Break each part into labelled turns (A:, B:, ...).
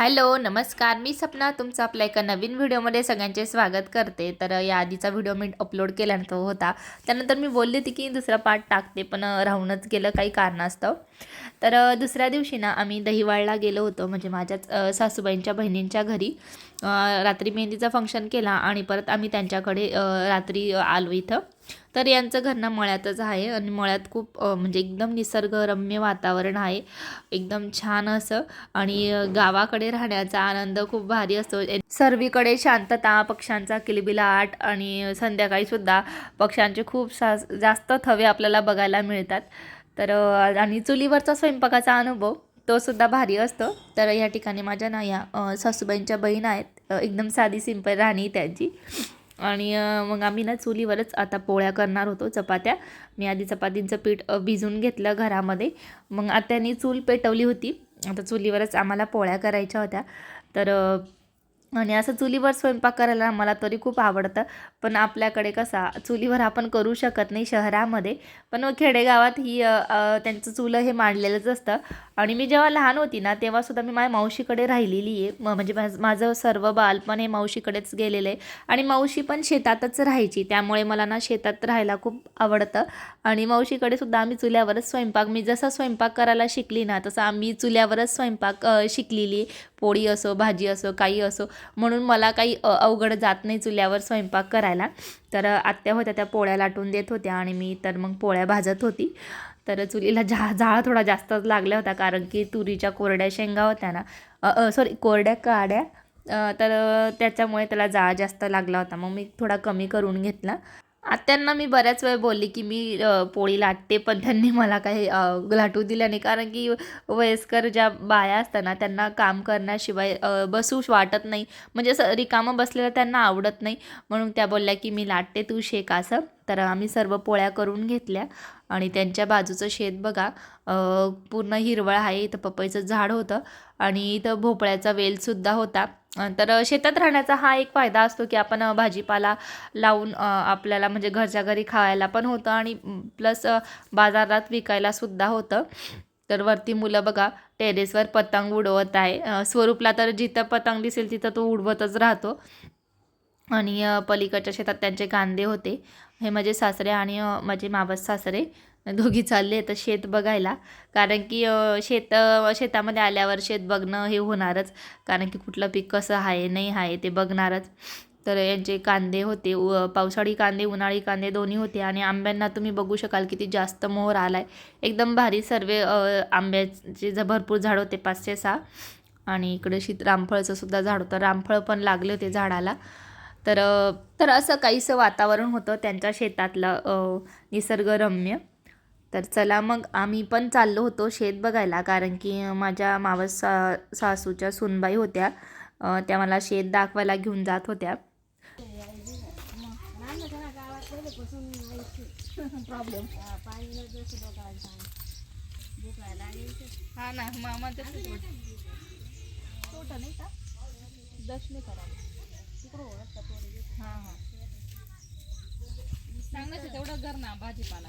A: Hello नमस्कार. मी सपना तुमचं आपल्या एका नवीन व्हिडिओमध्ये सगळ्यांचे स्वागत करते. तर या आधीचा व्हिडिओ मी अपलोड केल्यानंतर होता. त्यानंतर मी बोलली होती की दुसरा पार्ट टाकते पण राहूनच गेलं काही कारणास्तव. तर दुसऱ्या दिवशी ना आम्ही दहिवाळला गेलो होतो म्हणजे माझ्याच सासूबाईंच्या बहिणींच्या घरी. रात्री मेहंदीचा फंक्शन केला आणि परत आम्ही त्यांच्याकडे रात्री आलो इथं. तर यांचं घरनं मळ्यातच आहे आणि मळ्यात खूप म्हणजे एकदम निसर्गरम्य वातावरण आहे. एकदम छान असं आणि गावाकडे राहण्याचा आनंद खूप भारी असतो. सर्वीकडे शांतता पक्ष्यांचा किलबिलाट आणि संध्याकाळीसुद्धा पक्ष्यांचे खूप सा जास्त थवे आपल्याला बघायला मिळतात. तर आणि चुलीवरचा स्वयंपाकाचा अनुभव तो सुद्धा भारी असतो. तर या ठिकाणी माझ्या ना या सासूबाईंच्या बहीण आहेत. एकदम साधी सिंपल राहणी त्यांची. आणि मग आम्ही ना चुलीवरच आता पोळ्या करणार होतो चपात्या. मी आधी चपातींचं पीठ भिजून घेतलं घरामध्ये. मग आत्याने चूल पेटवली होती. आता चुलीवरच आम्हाला पोळ्या करायच्या होत्या. तर आणि असं चुलीवर स्वयंपाक करायला मला तरी खूप आवडतं. पण आपल्याकडे कसा चुलीवर आपण करू शकत नाही शहरामध्ये. पण खेडेगावात ही त्यांचं चुलं हे मांडलेलंच असतं. आणि मी जेव्हा लहान होती ना तेव्हासुद्धा मी माझ्या मावशीकडे राहिलेली आहे. म- म्हणजे माझं माझं सर्व बालपण हे मावशीकडेच गेलेलं आहे. आणि मावशी पण शेतातच राहायची. त्यामुळे मला ना शेतात राहायला खूप आवडतं. आणि मावशीकडे सुद्धा आम्ही चुल्यावरच स्वयंपाक मी जसा स्वयंपाक करायला शिकली ना तसं आम्ही चुल्यावरच स्वयंपाक शिकलेली आहे. पोळी असो भाजी असो काही असो. म्हणून मला काही अवघड जात नाही चुल्यावर स्वयंपाक करायला. तर आत्या होत्या त्या पोळ्या लाटून देत होत्या आणि मी तर मग पोळ्या भाजत होती. तर चुलीला जा जाळ थोडा जास्तच लागल्या होता कारण की तुरीच्या कोरड्या शेंगा होत्या ना. सॉरी कोरड्या काड्या. तर त्याच्यामुळे त्याला जाळा जास्त लागला होता. मग मी थोडा कमी करून घेतला. आत्यांना मी बऱ्याच वेळ बोलली की मी पोळी लाटते पण त्यांनी मला काही लाटू दिलं नाही. कारण की वयस्कर ज्या बाया असतात ना त्यांना काम करण्याशिवाय बसू बसूच वाटत नाही. म्हणजे असं रिकामं बसलेलं त्यांना आवडत नाही. म्हणून त्या बोलल्या की मी लाटते तू शेक असं. तर आम्ही सर्व पोळ्या करून घेतल्या. आणि त्यांच्या बाजूचं शेत बघा. पूर्ण हिरवळ आहे. इथं पपईचं झाड होतं. आणि इथं भोपळ्याचा वेलसुद्धा होता. तर शेतात राहण्याचा हा एक फायदा असतो की आपण भाजीपाला लावून आपल्याला म्हणजे घरच्या घरी खायला पण होतं आणि प्लस बाजारात विकायला सुद्धा होतं. तर वरती मुलं बघा टेरेसवर पतंग उडवत आहे. स्वरूपला तर जिथं पतंग दिसेल तिथं तो उडवतच राहतो. आणि पलीकडच्या शेतात त्यांचे कांदे होते. हे माझे सासरे आणि माझे मावस सासरे. दोघी चालले तर शेत बघायला. कारण की शेत शेतामध्ये आल्यावर शेत बघणं हे होणारच. कारण की कुठलं पीक कसं आहे नाही आहे ते बघणारच. तर यांचे कांदे होते उ पावसाळी कांदे उन्हाळी कांदे दोन्ही होते. आणि आंब्यांना तुम्ही बघू शकाल किती जास्त मोहर आला आहे एकदम भारी सर्व आंब्याचे ज भरपूर झाड होते पाचशे सहा. आणि इकडे शीत रामफळचं सुद्धा झाड होतं. रामफळ पण लागले होते झाडाला. तर तर असं काहीसं वातावरण होतं त्यांच्या शेतातलं निसर्गरम्य. तर चला मग आम्ही पण चाललो होतो शेत बघायला कारण की माझ्या मावस सा सासूच्या सुनबाई होत्या. त्या मला शेत दाखवायला घेऊन जात होत्या.
B: प्रॉब्लेम. हा ना मामा नाही का? हा हा. सांगायचं तेवढं कर ना भाजीपाला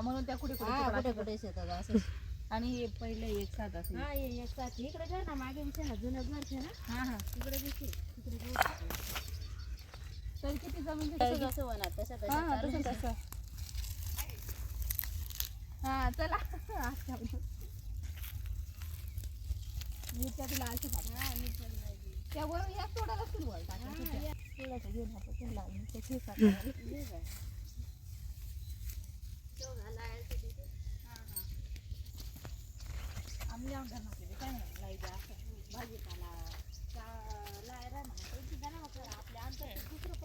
B: म्हणून त्या कुठे कुठे कुठे असतात. आणि हे पहिले एक साथ असेल. हा हा तर किती जमीन तिथे सगळं- हा हा तसं तसं हा चला अच्छा. मिरच्या तुला आलच्या का? त्यावर या तोडायला सुरुवात टाकायची. तोडायचं घेऊन हातात त्याला लावून ते ठेचा करायला. आम्ही लावून करणार ते काय म्हणणार लाइट असं नाही तुझं म्हणे आमचं पीक
C: पेरूची गाडी नाही बघ गेले आता पेरू
B: आमचे बी होते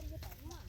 B: ब-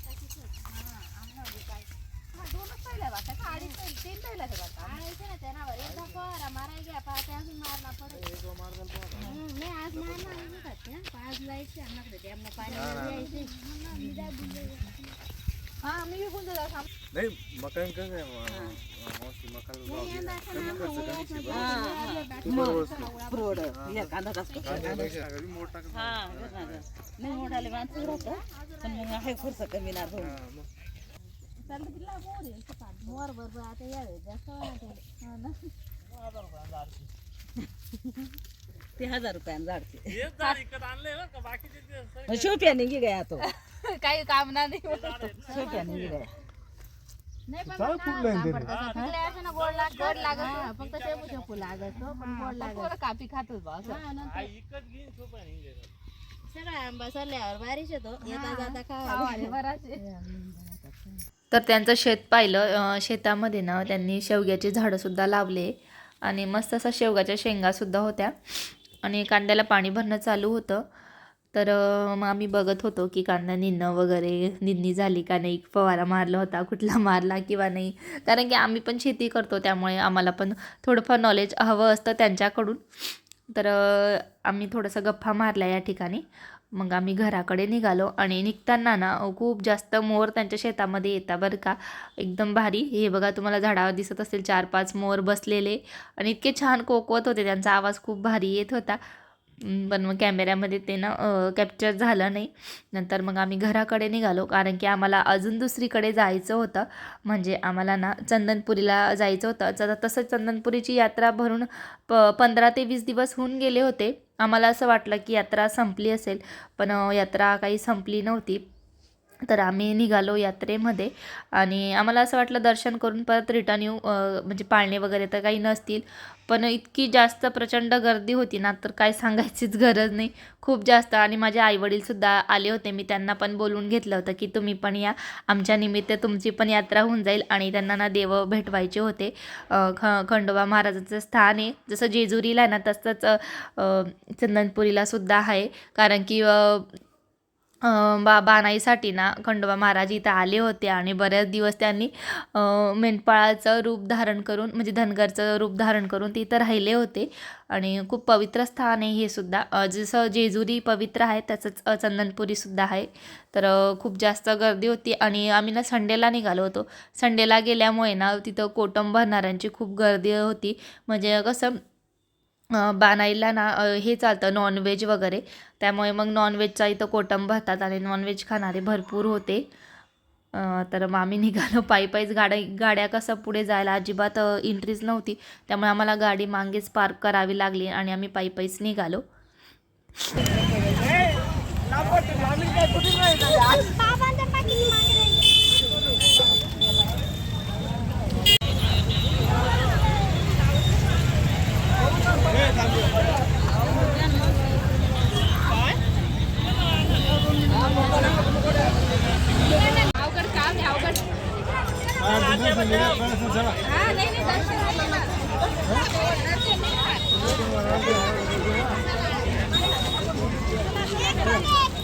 B: अडीच पहिल्या- तीन पहिल्या ते वाटतं
C: आणायचं ना त्यांना एकदा कोरा मारायला घ्या पाच अजून मारला पडत हम्म, नाही आज मारणार नाही. का त्या? पाच लाईटचे आम्हाला डॅमला पाणी द्यायचे
B: हा. मी विकून जाऊ थांब
D: नाही मकान कसं आहे मावशी मकान भाव गेला. कमी खर्च कमी शिल्लक. कांद्यापेक्षा घरी मोठ टाकत
C: नाही मोठाले माणसं राहतं पण मग आहे खर्च कमी ना
B: चालतं तिला मोर ते.
C: मोर बरोबर आता यावेळेस जास्त वाटत
B: हा ना
E: ते हजार रुपयानं झाडते.
F: हेच झाड विकत आणले बरं का बाकीचे ते सगळे
E: शोप्याने गी गया तो.
B: काही काम नाही.
E: शोप्याने गी गया.
C: नाही पण
D: चाल कुठलं आहे तरी?
C: तिकडे असं ना गोड लाग गोड लागत पण शेपू शेपू लागत हो, पण गोड लागत
B: पोरं कापी खातच बा असं.
C: हा, नंतर.
F: विकत घेईन सोपं आहे नाही गेलं.
C: सगळा आंबा सरल्यावर बारिश येतो. येता जाता खावा.
B: बराचसे
A: तर त्यांचं शेत पाहिलं शेतामध्ये ना त्यांनी शेवग्याची झाडंसुद्धा लावले आणि मस्त असा शेवगाच्या शेंगासुद्धा होत्या आणि कांद्याला पाणी भरणं चालू होतं. तर मग आम्ही बघत होतो की कांदा निंदणं वगैरे निंदणी झाली का नाही फवारा मारला होता कुठला मारला किंवा नाही. कारण की आम्ही पण शेती करतो त्यामुळे आम्हाला पण थोडंफार नॉलेज हवं असतं त्यांच्याकडून. तर आम्ही थोडंसं गप्पा मारला या ठिकाणी. मग आम्ही घराकडे निघालो आणि निघताना ना खूप जास्त मोर त्यांच्या शेतामध्ये येतात बरं का. एकदम भारी. हे बघा तुम्हाला झाडावर दिसत असेल चार पाच मोर बसलेले. आणि इतके छान कोकवत होते त्यांचा आवाज खूप भारी येत होता. पण मग कॅमेऱ्यामध्ये ते ना कॅप्चर झालं नाही. नंतर मग आम्ही घराकडे निघालो कारण की आम्हाला अजून दुसरीकडे जायचं होतं. म्हणजे आम्हाला ना चंदनपुरीला जायचं होतं. तर तसं चंदनपुरीची यात्रा भरून प पंधरा ते वीस दिवस होऊन गेले होते. आम्हाला असं वाटलं की यात्रा संपली असेल पण यात्रा काही संपली नव्हती. तर आम्ही निघालो यात्रेमध्ये आणि आम्हाला असं वाटलं दर्शन करून परत रिटर्न येऊ म्हणजे पाळणे वगैरे तर काही नसतील. पण इतकी जास्त प्रचंड गर्दी होती ना तर काय सांगायचीच गरज नाही. खूप जास्त आणि माझे आईवडीलसुद्धा आले होते. मी त्यांना पण बोलवून घेतलं होतं की तुम्ही पण या. आमच्या निमित्त तुमची पण यात्रा होऊन जाईल आणि त्यांना ना देव भेटवायचे होते. ख खंडोबा महाराजाचं स्थान आहे. जसं जेजुरीला आहे ना तसंच चंदनपुरीला सुद्धा आहे. कारण की बाणाईसाठी ना खंडोबा महाराज इथं आले होते आणि बऱ्याच दिवस त्यांनी मेंढपाळाचं रूप धारण करून म्हणजे धनगरचं रूप धारण करून तिथं राहिले होते. आणि खूप पवित्र स्थान आहे हे सुद्धा. जसं जेजुरी पवित्र आहे तसंच चंदनपुरीसुद्धा आहे. तर खूप जास्त गर्दी होती आणि आम्ही ना संडेला निघालो होतो. संडेला गेल्यामुळे ना तिथं कोटम भरणाऱ्यांची खूप गर्दी होती. म्हणजे कसं बानाईला ना हे चालतं नॉनव्हेज वगैरे. त्यामुळे मग नॉनव्हेजचा इथं कोटम भरतात आणि नॉनव्हेज खाणारे भरपूर होते. अ, तर मग आम्ही निघालो. पायी पायीच गाड्या गाड्या कसं पुढे जायला अजिबात इंट्रीज नव्हती. त्यामुळे आम्हाला गाडी मागेच पार्क करावी लागली आणि आम्ही पायी पायीच निघालो.
B: Thank you.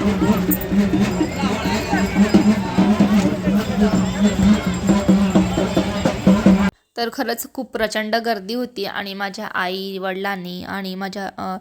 B: Thank you.
A: तर खरंच खूप प्रचंड गर्दी होती आणि माझ्या आई वडिलांनी आणि माझ्या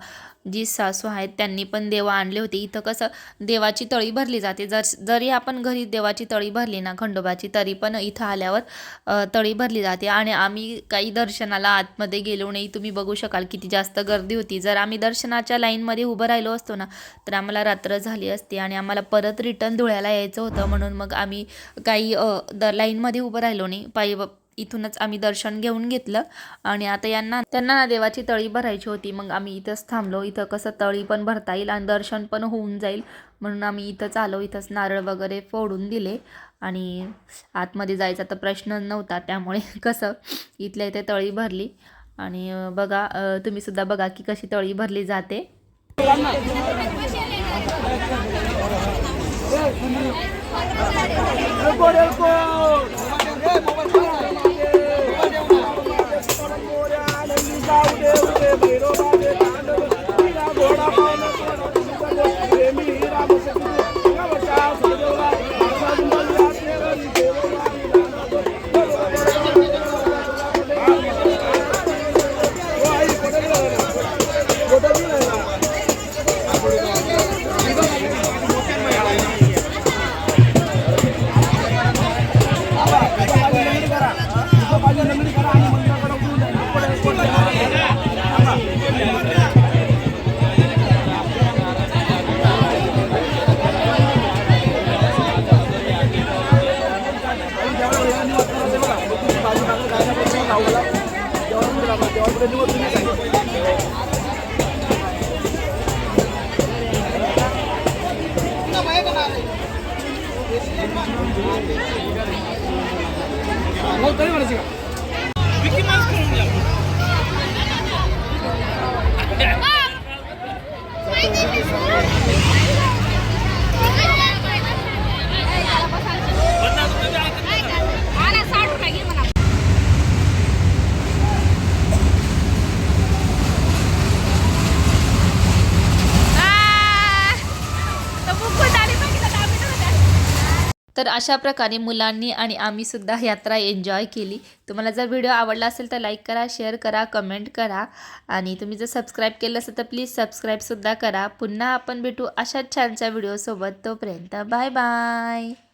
A: जी सासू आहेत त्यांनी पण देवा आणले होते. इथं कसं देवाची तळी भरली जाते. जर जरी आपण घरी देवाची तळी भरली ना खंडोबाची तरी पण इथं आल्यावर तळी भरली जाते. आणि आम्ही काही दर्शनाला आतमध्ये गेलो नाही. तुम्ही बघू शकाल किती जास्त गर्दी होती. जर आम्ही दर्शनाच्या लाईनमध्ये उभं राहिलो असतो ना तर आम्हाला रात्र झाली असती आणि आम्हाला परत रिटर्न धुळ्याला यायचं होतं. म्हणून मग आम्ही काही द लाईनमध्ये उभं राहिलो नाही. पायी इथूनच आम्ही दर्शन घेऊन घेतलं. आणि आता यांना त्यांना ना देवाची तळी भरायची होती. मग आम्ही इथंच थांबलो. इथं कसं तळी पण भरता येईल आणि दर्शन पण होऊन जाईल. म्हणून आम्ही इथंच आलो. इथंच नारळ वगैरे फोडून दिले. आणि आतमध्ये जायचा तर प्रश्न नव्हता. त्यामुळे कसं इथल्या इथे तळी भरली. आणि बघा तुम्हीसुद्धा बघा की कशी तळी भरली जाते.
C: I don't know. தெரியும் நினச்சிக்கலாம்
A: तर अशा प्रकारे मुलांनी आणि आम्ही सुद्धा यात्रा एन्जॉय केली. तुम्हाला जर व्हिडिओ आवडला असेल तर लाईक करा शेअर करा कमेंट करा. आणि तुम्ही जर सबस्क्राईब केलं असेल तर प्लीज सबस्क्राईबसुद्धा करा. पुन्हा आपण भेटू अशाच छानशा व्हिडिओसोबत. तोपर्यंत बाय बाय.